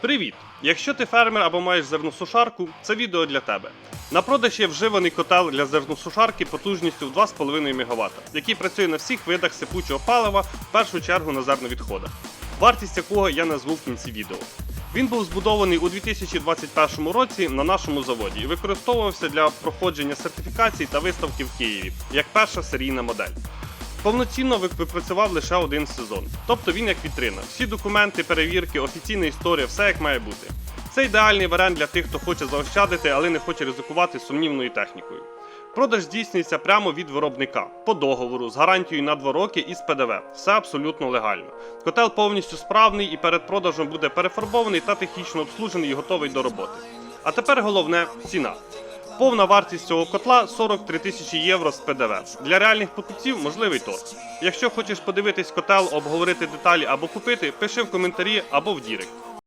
Привіт! Якщо ти фермер або маєш зерносушарку, це відео для тебе. На продаж є вживаний котел для зерносушарки потужністю в 2,5 МВт, який працює на всіх видах сипучого палива, в першу чергу на зерновідходах, вартість якого я назву в кінці відео. Він був збудований у 2021 році на нашому заводі і використовувався для проходження сертифікацій та виставки в Києві як перша серійна модель. Повноцінно випрацював лише один сезон. Тобто він як вітрина. Всі документи, перевірки, офіційна історія, все як має бути. Це ідеальний варіант для тих, хто хоче заощадити, але не хоче ризикувати сумнівною технікою. Продаж здійснюється прямо від виробника по договору з гарантією на 2 роки і з ПДВ. Все абсолютно легально. Котел повністю справний і перед продажем буде перефарбований та технічно обслужений і готовий до роботи. А тепер головне ціна. Повна вартість цього котла 43 тисячі євро з ПДВ. Для реальних покупців можливий торг. Якщо хочеш подивитись котел, обговорити деталі або купити, пиши в коментарі або в Дірект.